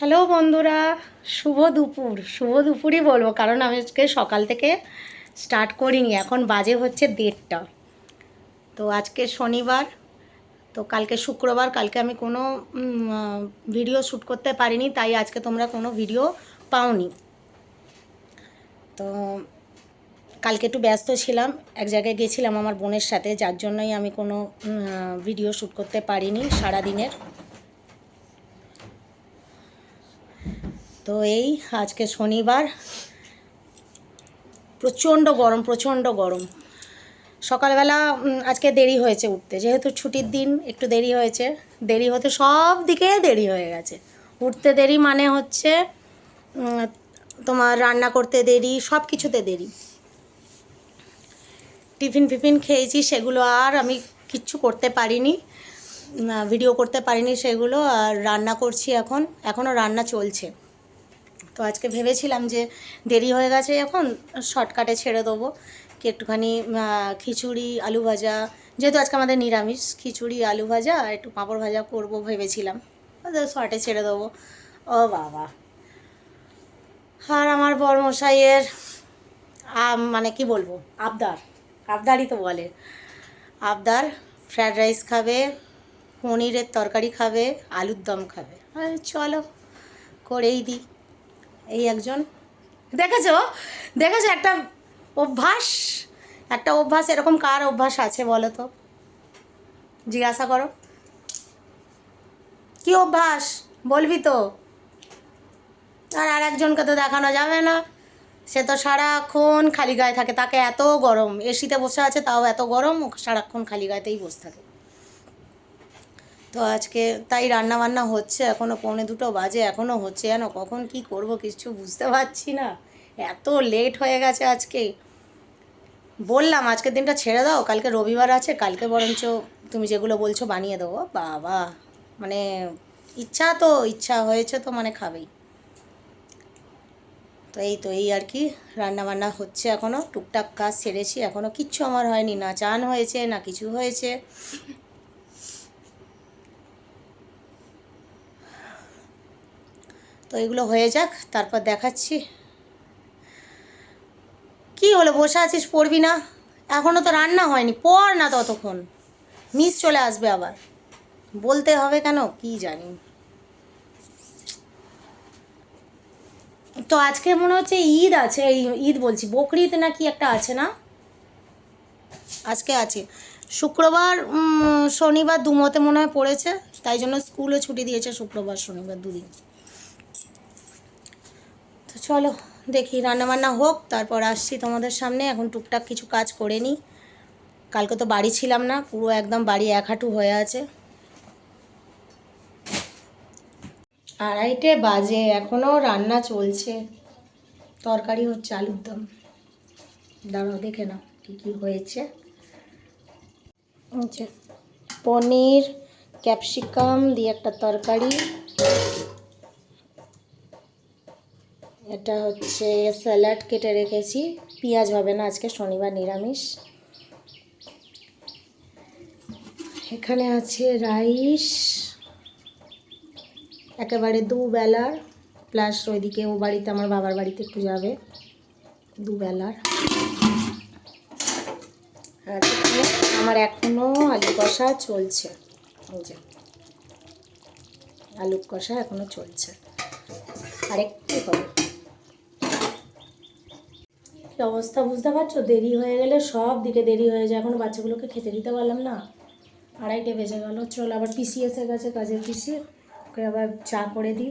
Hello বন্ধুরা, শুভ দুপুর। শুভ দুপুরই বলব, কারণ আমি আজকে সকাল থেকে স্টার্ট করিনি, এখন বাজে হচ্ছে দেড়টা। তো আজকে শনিবার, তো কালকে শুক্রবার, কালকে আমি কোনো ভিডিও শ্যুট করতে পারিনি, তাই আজকে তোমরা কোনো ভিডিও পাওনি। তো কালকে একটু ব্যস্ত ছিলাম, এক জায়গায় গেছিলাম আমার বোনের সাথে, যার জন্যই আমি কোনো ভিডিও শ্যুট করতে পারিনি সারাদিনের। তো এই আজকে শনিবার। প্রচণ্ড গরম প্রচণ্ড গরম। সকালবেলা আজকে দেরি হয়েছে উঠতে। যেহেতু ছুটির দিন, একটু দেরি হয়েছে। দেরি হতে সব দিকে দেরি হয়ে গেছে। উঠতে দেরি মানে হচ্ছে তোমার রান্না করতে দেরি সব কিছুতে দেরি। টিফিন ফিফিন খেয়েছি, সেগুলো আর আমি কিচ্ছু করতে পারিনি। ভিডিও করতে পারিনি সেগুলো, আর রান্না করছি এখন। এখনও রান্না চলছে। তো আজকে ভেবেছিলাম যে দেরি হয়ে গেছে এখন শর্টকাটে ছেড়ে দেবো। কি একটুখানি খিচুড়ি, আলু ভাজা, যেহেতু আজকে আমাদের নিরামিষ, খিচুড়ি, আলু ভাজা আর একটু পাঁপড় ভাজা করব ভেবেছিলাম। শর্টে ছেড়ে দেবো। ও বাবা। আর আমার বরমশাইয়ের মানে কি বলব, আবদার। আবদারই তো বলে। আবদার ফ্রায়েড রাইস খাবে, পনিরের তরকারি খাবে, আলুর দম খাবে। চলো, করেই দিই। এই একজন। দেখেছ? দেখেছ একটা অভ্যাস? একটা অভ্যাস, এরকম কার অভ্যাস আছে বলো তো? জিজ্ঞাসা করো। কি অভ্যাস? বলবি তো। আর আর একজনকে তো দেখানো যাবে না। সে তো সারাক্ষণ খালি গায়ে থাকে। তাকে এত গরম এসিতে বসে আছে, তাও এত গরম সারাক্ষণ খালি গায়েতেই বসে থাকে। তো আজকে তাই রান্না বান্না হচ্ছে এখনও পৌনে দুটো বাজে এখনও হচ্ছে যেন, কখন কি করব কিছু বুঝতে পারছি না। এত লেট হয়ে গেছে আজকে। বললাম, আজকের দিনটা ছেড়ে দাও, কালকে রবিবার আছে, কালকে বরঞ্চ তুমি যেগুলো বলছো বানিয়ে দেবো। বাবা মানে ইচ্ছা তো, ইচ্ছা হয়েছে তো মানে খাবেই। তো এই তো, এই আর কি রান্না বান্না হচ্ছে এখনও টুকটাক কাজ সেরেছি এখনও কিচ্ছু আমার হয়নি, না চান হয়েছে, না কিছু হয়েছে। তো এগুলো হয়ে যাক, তারপর দেখাচ্ছি। কি হলো, বসে আছিস, পড়বি না? এখনও তো রান্না হয়নি, পড় না ততক্ষণ। মিস চলে আসবে আবার। বলতে হবে কেন, কি জানি। তো আজকে মনে হচ্ছে ঈদ আছে, এই ঈদ বলছি। বকরিদ না কি একটা আছে না? আজকে আছে। শুক্রবার শনিবার দুমতে মনে হয় পড়েছে, তাই জন্য স্কুলও ছুটি দিয়েছে শুক্রবার, শনিবার দুদিন। তো চলো দেখি রান্নাবান্না হোক, তারপর আসছি তোমাদের সামনে। এখন টুকটাক কিছু কাজ করে নিই। কালকে তো বাড়ি ছিলাম না, পুরো একদম বাড়ি এক হাঁটু হয়ে আছে। আড়াইটে বাজে এখনও রান্না চলছে। তরকারি হচ্ছে আলুর দম। দাঁড়াও, দেখে নাও কী কী হয়েছে। পনির, ক্যাপসিকাম দিয়ে একটা তরকারি। এটা হচ্ছে স্যালাড কেটে রেখেছি। পেঁয়াজ হবে না আজকে, শনিবার নিরামিষ। এখানে আছে রাইস, একেবারে দুবেলার। প্লাস ওইদিকে ও বাড়িতে, আমার বাবার বাড়িতে একটু যাবে। দুবেলার। আমার এখনও আলু কষা চলছে। আলু কষা এখনও চলছে। আরেকটু হবে। কি অবস্থা বুঝতে পারছ? দেরি হয়ে গেলে সব দিকে দেরি হয়ে যায়। এখন বাচ্চাগুলোকে খেতে দিতে পারলাম না। আড়াইটে বেজে গেল। চল আবার পিসি এসে গেছে, কাজের পিসি। ওকে আবার চা করে দিই।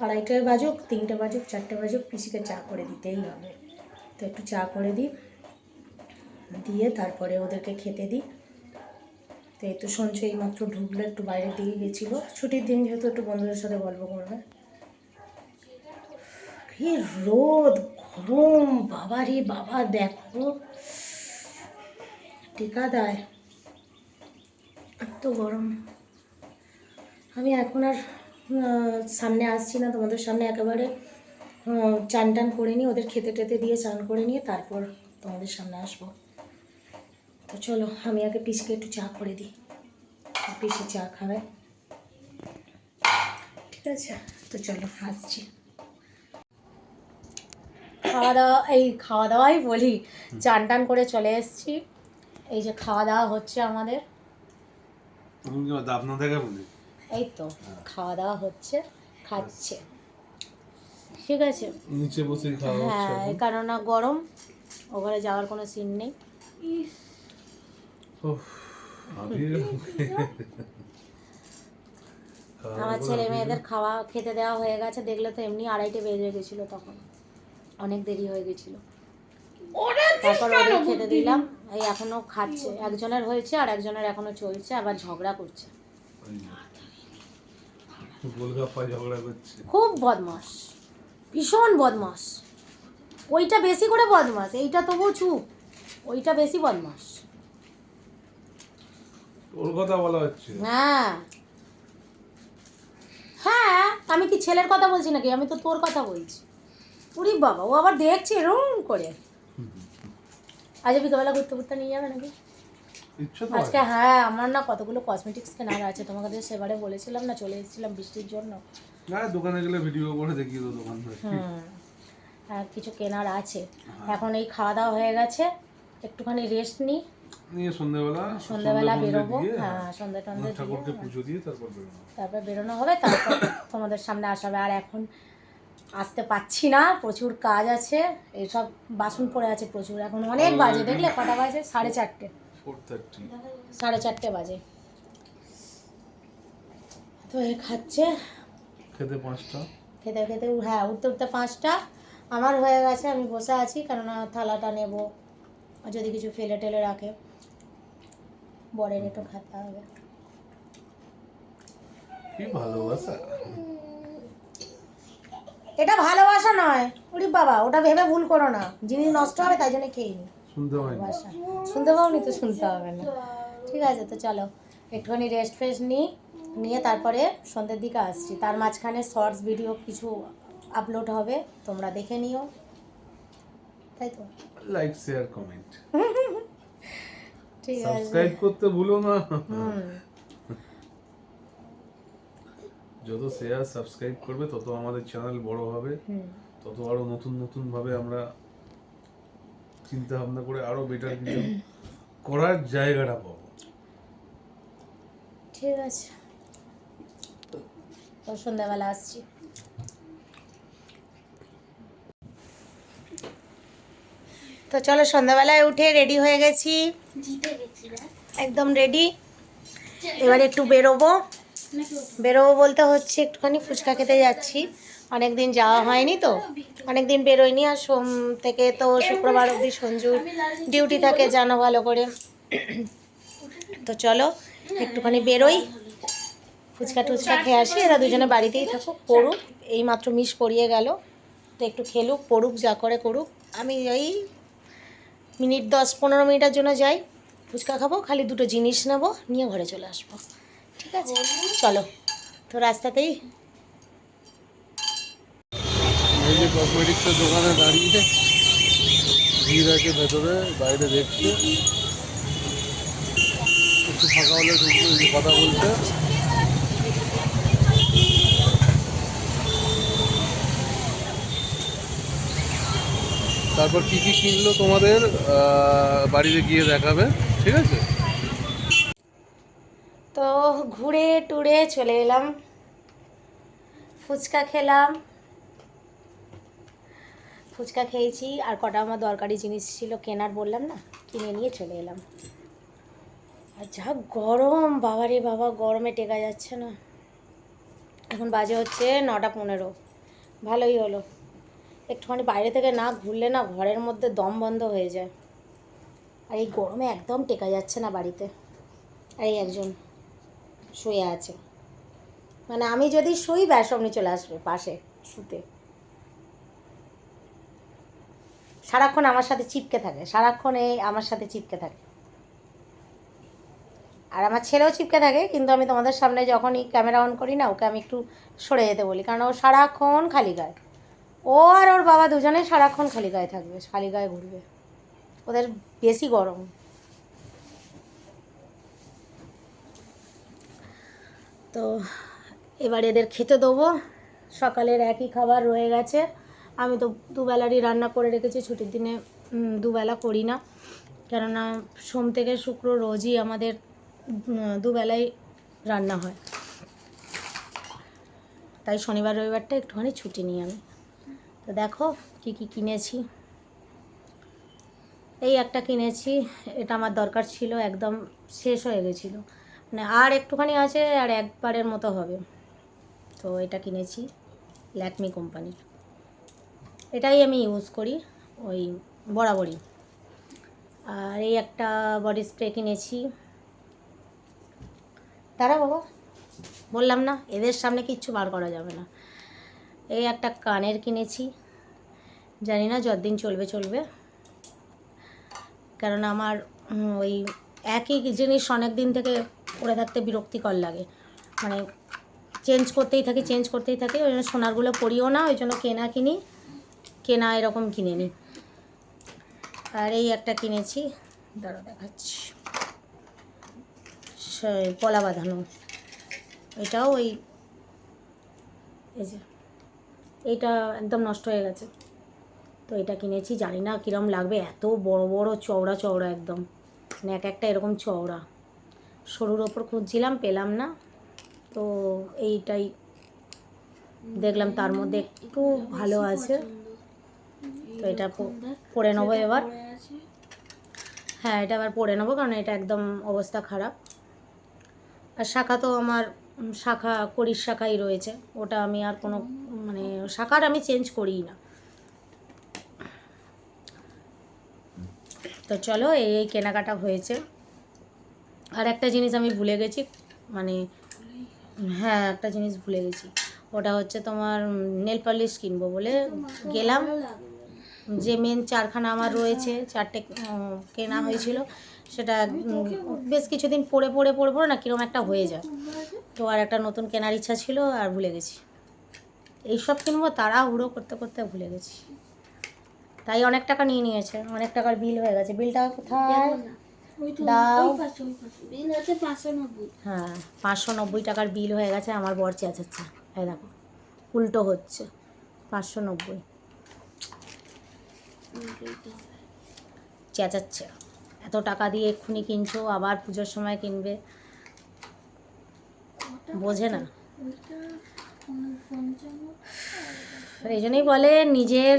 আড়াইটে বাজুক, তিনটে বাজুক, চারটে বাজুক, পিসিকে চা করে দিতেই হবে। তো একটু চা করে দিই। দিয়ে তারপরে ওদেরকে খেতে দিই। তো এই তো সঞ্চয় এইমাত্র ঢুকলো, একটু বাইরের দিকে গেছিল। ছুটির দিন যেহেতু একটু বন্ধুদের সাথে গল্প করবে। কি রোদ গরম বাবা রে বাবা, দেখো। টিকা দেয় এত গরম। আমি এখন আর সামনে আসছি না, তোমাদের সামনে একেবারে চান টান করে নিয়ে, ওদের খেতে টেতে দিয়ে চান করে নিয়ে তারপর তোমাদের সামনে আসব। তো চলো, আমি আগে পিসকে একটু চা করে দিই। পিসে চা খাবে। ঠিক আছে? তো চলো, আসছি। খাওয়া দাওয়া এই খাওয়া দাওয়াই বলি। চান টান করে চলে এসেছি। এই যে খাওয়া দাওয়া হচ্ছে আমাদের। এই তো খাওয়া দাওয়া হচ্ছে খাচ্ছে। ঠিক আছে। নিচে বসে খাওয়া হচ্ছে হ্যাঁ এই কেননা গরম ওখানে যাওয়ার কোনো সিন নেই। আমার ছেলে মেয়েদের খাওয়া খেতে দেওয়া হয়ে গেছে দেখলে তো এমনি আড়াইটে বেজে গেছিল তখন। অনেক দেরি হয়ে গেছিল। তারপর ওদের খেতে দিলাম এই এখনও খাচ্ছে একজনের হয়েছে আর একজনের এখনও চলছে আবার ঝগড়া করছে। খুব বদমাস ভীষণ বদমাস ওইটা বেশি করে বদমাস এইটা তবু চুপ ওইটা বেশি বদমাস ওর কথা বলা হচ্ছে। হ্যাঁ। হ্যাঁ আমি কি ছেলের কথা বলছি নাকি? আমি তো তোর কথা বলছি। উরি বাবা ও আবার দেখছে এরম করে। আজ বিকেলবেলা ঘুরতে ঘুরতে নিয়ে যাবে নাকি? আজকে হ্যাঁ আমার না কতগুলো কসমেটিক্স কেনার আছে তোমাকে সেবারে বলেছিলাম না চলে এসেছিলাম বৃষ্টির জন্য। দোকানে গেলে ভিডিও করে দেখিয়ে দোকান হ্যাঁ কিছু কেনার আছে। এখন এই খাওয়া দাওয়া হয়ে গেছে একটুখানি রেস্ট নিই নিয়ে সন্ধ্যাবেলা সন্ধ্যাবেলা বেরোবো হ্যাঁ সন্ধ্যা টন্ধে ঠাকুরকে পুজো দিয়ে তারপর বেরোনো তারপর বেরোনো হবে তারপর তোমাদের সামনে আসা হবে। আর এখন আসতে পাচ্ছি না প্রচুর কাজ আছে এইসব বাসন পড়ে আছে প্রচুর এখন অনেক বাজে দেখলে কটা বাজে? সাড়ে চারটে। সাড়ে চারটে বাজে। তো এ খাচ্ছে। খেতে পাঁচটা? খেতে খেতে হ্যাঁ উঠতে উঠতে পাঁচটা। আমার হয়ে গেছে আমি বসে আছি কেননা থালাটা নেব যদি কিছু ফেলে টেলে রাখে। বরের একটু খেতে হবে। কি ভালোবাসা। এটা ভালোবাসা নয়। উরি বাবা ওটা ভেবে ভুল করো না। জিনিস নষ্ট হবে তাই জন্য খেয়ে নি। শুনতে ভালোবাসা। শুনতে পাওনি তো শুনতে হবে না। ঠিক আছে তো চলো একটুখানি রেস্ট ফ্রেস্ট নিই নিয়ে তারপরে সন্ধ্যের দিকে আসছি। তার মাঝখানে শর্টস ভিডিও কিছু আপলোড হবে তোমরা দেখে নিও। তাই তো? লাইক শেয়ার কমেন্ট ঠিক আছে। সাবস্ক্রাইব করতে ভুলো না। হুম। যত শেয়ার সাবস্ক্রাইব করবে তত আমাদের চ্যানেল বড় হবে। তত আরও নতুন নতুন ভাবে আমরা চিন্তা ভাবনা করে আরও বেটার কিছু করার জায়গাটা পাবো। ঠিক আছে। তো সন্ধ্যাবেলা আসছি। তো চলো সন্ধ্যাবেলায় উঠে রেডি হয়ে গেছি। একদম রেডি এবার একটু বেরোবো। বেরোবো বলতে হচ্ছে একটুখানি ফুচকা খেতে যাচ্ছি। অনেক দিন যাওয়া হয়নি তো। অনেক দিন বেরোয়নি আর সোম থেকে তো শুক্রবার অবধি সঞ্জুর ডিউটি থাকে, জানো ভালো করে। তো চলো, একটুখানি বেরোই। ফুচকা টুচকা খেয়ে আসি, এরা দুজনে বাড়িতেই থাকুক, পড়ুক। এই মাত্র মিস পড়িয়ে গেল। তো একটু খেলুক, পড়ুক, যা করে করুক। আমি এই মিনিট দশ পনেরো মিনিটের জন্য যাই। ফুচকা খাব, খালি দুটো জিনিস নেব, নিয়ে ঘরে চলে আসব। ঠিক আছে। চলো, তো রাস্তাতেই। দোকানে দাঁড়িয়ে ভিড় আছে ভেতরে, বাইরে দেখছে। একটু ফাঁকা হলে ঢুকবে কথা বলছে। তারপর কি কি কিনলো তোমাদের? বাড়িতে গিয়ে দেখাবে, ঠিক আছে? ঘুরে টুরে চলে এলাম। ফুচকা খেলাম। ফুচকা খেয়েছি, আর কটা আমার দরকারি জিনিস ছিল কেনার বললাম না, কিনে নিয়ে চলে এলাম। আর যা গরম, বাবারে বাবা, গরমে টেকা যাচ্ছে না। এখন বাজে হচ্ছে নটা পনেরো, ভালোই হলো। একটুখানি বাইরে থেকে না ঘুরলে না ঘরের মধ্যে দম বন্ধ হয়ে যায়। আর এই গরমে একদম টেকা যাচ্ছে না বাড়িতে। আর এই একজন শুয়ে আছে। মানে আমি যদি শুই ব্যাস অমনি চলে আসবে পাশে শুতে। সারাক্ষণ আমার সাথে চিপকে থাকে। সারাক্ষণ এই আমার সাথে চিপকে থাকে। আর আমার ছেলেও চিপকে থাকে, কিন্তু আমি তোমাদের সামনে যখনই ক্যামেরা অন করি না, ওকে আমি একটু সরে যেতে বলি। কারণ ও সারাক্ষণ খালি গায়ে। ও আর ওর বাবা দুজনে সারাক্ষণ খালি গায়ে থাকবে, খালি গায়ে ঘুরবে। ওদের বেশি গরম। তো এবার এদের খেতে দেবো। সকালের একই খাবার রয়ে গেছে। আমি তো দুবেলারই রান্না করে রেখেছি, ছুটির দিনে দুবেলা করি না। কেননা সোম থেকে শুক্র রোজই আমাদের দুবেলাই রান্না হয়। তাই শনিবার, রবিবারটা একটুখানি ছুটি নিই আমি। তো দেখো কি কি কিনেছি। এই একটা কিনেছি, এটা আমার দরকার ছিল, একদম শেষ হয়ে গেছিল। মানে আর একটুখানি আছে আর একবারের মতো হবে। তো এটা কিনেছি ল্যাকমি কোম্পানির। এটাই আমি ইউজ করি, ওই বরাবরই। আর এই একটা বডি স্প্রে কিনেছি। তারা বাবা, বললাম না, এদের সামনে কিচ্ছু বার করা যাবে না। এই একটা কানের কিনেছি। জানি না যতদিন চলবে চলবে। কারণ আমার ওই একই জিনিস অনেক দিন থেকে পরে থাকতে বিরক্তিকর লাগে। মানে চেঞ্জ করতেই থাকি চেঞ্জ করতেই থাকি, ওই জন্য সোনারগুলো পরিও না, ওই জন্য কেনা কিনি, কেনা এরকম কিনে নিই আর এই একটা কিনেছি, দাঁড়া দেখাচ্ছি। পলা বাঁধানো। এটাও ওই, এই যে, এইটা একদম নষ্ট হয়ে গেছে। তো এটা কিনেছি, জানি না কীরকম লাগবে, এত বড় বড় চওড়া চওড়া একদম। মানে এক একটা এরকম চওড়া। সরুর ওপর খুঁজছিলাম, পেলাম না। তো এইটাই দেখলাম তার মধ্যে একটু ভালো আছে। তো এটা পরে নেব এবার। হ্যাঁ এটা আবার পরে নেব কারণ এটা একদম অবস্থা খারাপ। আর শাখা তো আমার, শাখা করির শাখাই রয়েছে। ওটা আমি আর কোনো মানে শাখার আমি চেঞ্জ করি না। তো চলো, এই কেনাকাটা হয়েছে। আর একটা জিনিস আমি ভুলে গেছি মানে হ্যাঁ একটা জিনিস ভুলে গেছি। ওটা হচ্ছে তোমার নেল পালিশ কিনবো বলে গেলাম। যে মেন চারখানা আমার রয়েছে, চারটে কেনা হয়েছিল, সেটা বেশ কিছুদিন পরে পরে পরে পরে না কীরকম একটা হয়ে যায়। তো আর একটা নতুন কেনার ইচ্ছা ছিল আর ভুলে গেছি। এইসব কিনবো, তাড়াহুড়ো করতে করতে ভুলে গেছি। তাই অনেক টাকা নিয়ে নিয়েছে, অনেক টাকার বিল হয়ে গেছে। বিলটা কোথায়? দাও। বিল হচ্ছে পাঁচশো নব্বই। হ্যাঁ পাঁচশো নব্বই টাকার বিল হয়ে গেছে আমার বর চেঁচাচ্ছে। এই দেখো উল্টো হচ্ছে পাঁচশো নব্বই। চেঁচাচ্ছে। এত টাকা দিয়ে এক্ষুনি কিনছো আবার পুজোর সময় কিনবে? বোঝে না। এই জন্যই বলে নিজের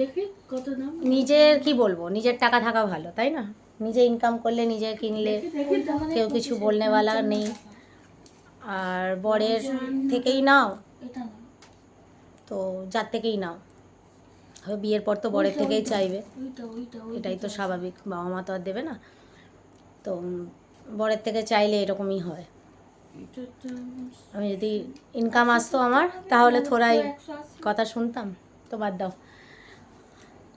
দেখি কত দাম। নিজের কি বলব নিজের টাকা থাকা ভালো তাই না? নিজে ইনকাম করলে নিজে কিনলে কেউ কিছু বলনেওয়ালা নেই। আর বরের থেকেই নাও। তো যার থেকেই নাও। হবে বিয়ের পর তো বরের থেকেই চাইবে। এটাই তো স্বাভাবিক বাবা মা তো আর দেবে না। তো বরের থেকে চাইলে এরকমই হয়। আমি যদি ইনকাম আসতো আমার তাহলে থোড়াই কথা শুনতাম তো বাদ দাও।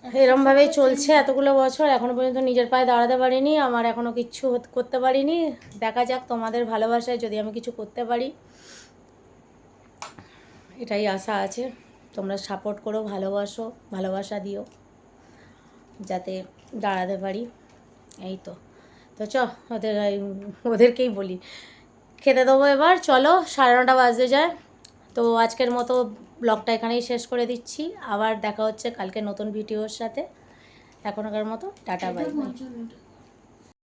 এরমভাবেই চলছে এতগুলো বছর, এখনও পর্যন্ত নিজের পায়ে দাঁড়াতে পারিনি, আমার এখনও কিচ্ছু করতে পারিনি। দেখা যাক তোমাদের ভালোবাসায় যদি আমি কিছু করতে পারি। এটাই আশা আছে। তোমরা সাপোর্ট করো, ভালোবাসো, ভালোবাসা দিও, যাতে দাঁড়াতে পারি। এই তো। তো চ, ওদের ওদেরকেই বলি। খেতে দেবো এবার, চলো, সাড়ে নটা বাজতে যায়। তো আজকের মতো ব্লগটা এখানেই শেষ করে দিচ্ছি। আবার দেখা হচ্ছে কালকে নতুন ভিডিওর সাথে। এখনকার মতো টাটা বাই বাই